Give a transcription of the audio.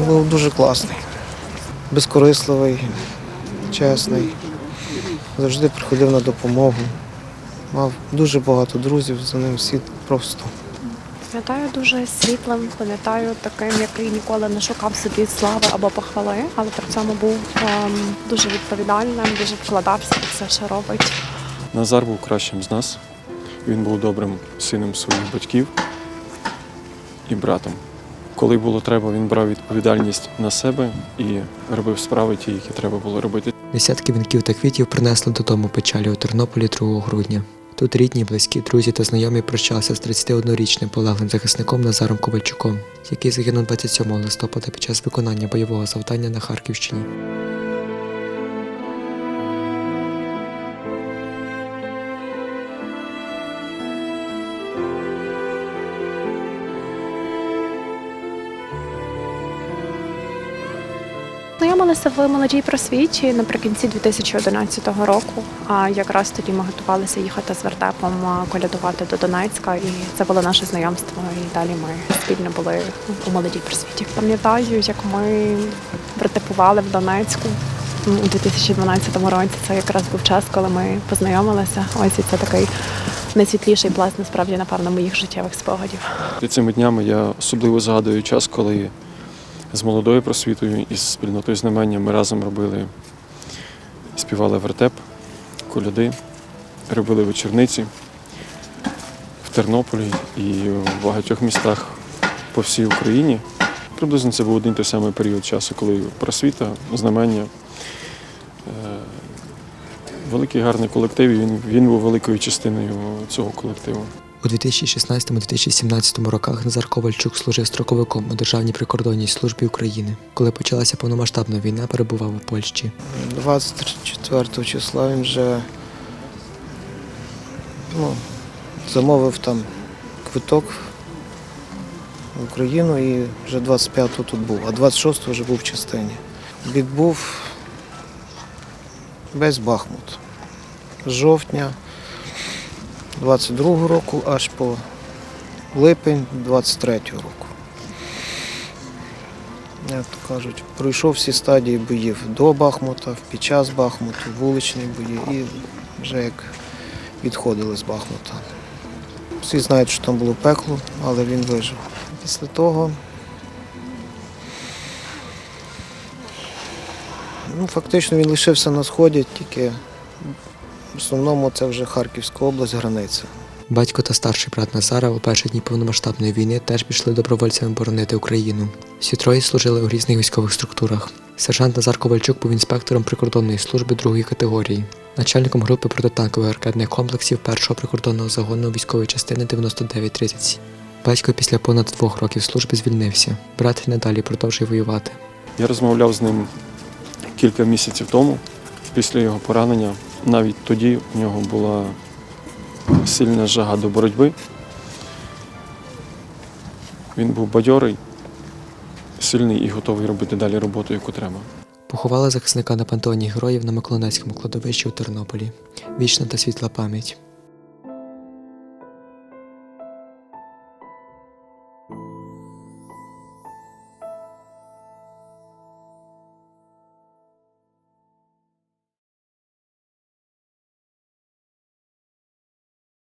Він був дуже класний, безкорисливий, чесний. Завжди приходив на допомогу. Мав дуже багато друзів, за ним всі просто. Пам'ятаю дуже світлим, пам'ятаю таким, який ніколи не шукав собі слави або похвали, але при цьому був ем, дуже відповідальним, дуже вкладався в все, що робить. Назар був кращим з нас. Він був добрим сином своїх батьків і братом. Коли було треба, він брав відповідальність на себе і робив справи ті, які треба було робити. Десятки вінків та квітів принесли додому печалі у Тернополі 2 грудня. Тут рідні, близькі, друзі та знайомі прощалися з 31-річним полеглим захисником Назаром Ковальчуком, який загинув 27 листопада під час виконання бойового завдання на Харківщині. Знайомилися в молодій просвіті наприкінці 2011 року. А якраз тоді ми готувалися їхати з вертепом колядувати до Донецька, і це було наше знайомство. І далі ми спільно були у молодій просвіті. Пам'ятаю, як ми вертепували в Донецьку у 2012 році. Це якраз був час, коли ми познайомилися. Ось і це такий найсвітліший пласт, насправді, напевно, моїх життєвих спогадів. Цими днями я особливо згадую час, коли з молодою просвітою і з спільнотою знамення ми разом робили, співали вертеп, коляди, робили вечорниці в Тернополі і в багатьох містах по всій Україні. Приблизно це був один той самий період часу, коли просвіта, знамення. е, Великий гарний колектив, і він, він був великою частиною цього колективу. У 2016-2017 роках Назар Ковальчук служив строковиком у Державній прикордонній службі України. Коли почалася повномасштабна війна, перебував у Польщі. 24 числа він вже ну, замовив там квиток в Україну і вже 25-го тут був, а 26-го вже був в частині. Відбув весь Бахмут. З жовтня 22-го року аж по липень 23-го року. Як то кажуть, пройшов всі стадії боїв до Бахмута, під час Бахмуту, вуличні бої і вже як відходили з Бахмута. Всі знають, що там було пекло, але він вижив. Після того ну, фактично він лишився на сході, тільки в основному це вже Харківська область, границя. Батько та старший брат Назара у перші дні повномасштабної війни теж пішли добровольцями боронити Україну. Всі троє служили у різних військових структурах. Сержант Назар Ковальчук був інспектором прикордонної служби другої категорії, начальником групи протитанкових ракетних комплексів першого прикордонного загону військової частини 9937. Батько після понад двох років служби звільнився. Брат і надалі продовжує воювати. Я розмовляв з ним кілька місяців тому, після його поранення. Навіть тоді у нього була сильна жага до боротьби. Він був бадьорий, сильний і готовий робити далі роботу, яку треба. Поховали захисника на пантеоні героїв на Миколинецькому кладовищі у Тернополі. Вічна та світла пам'ять.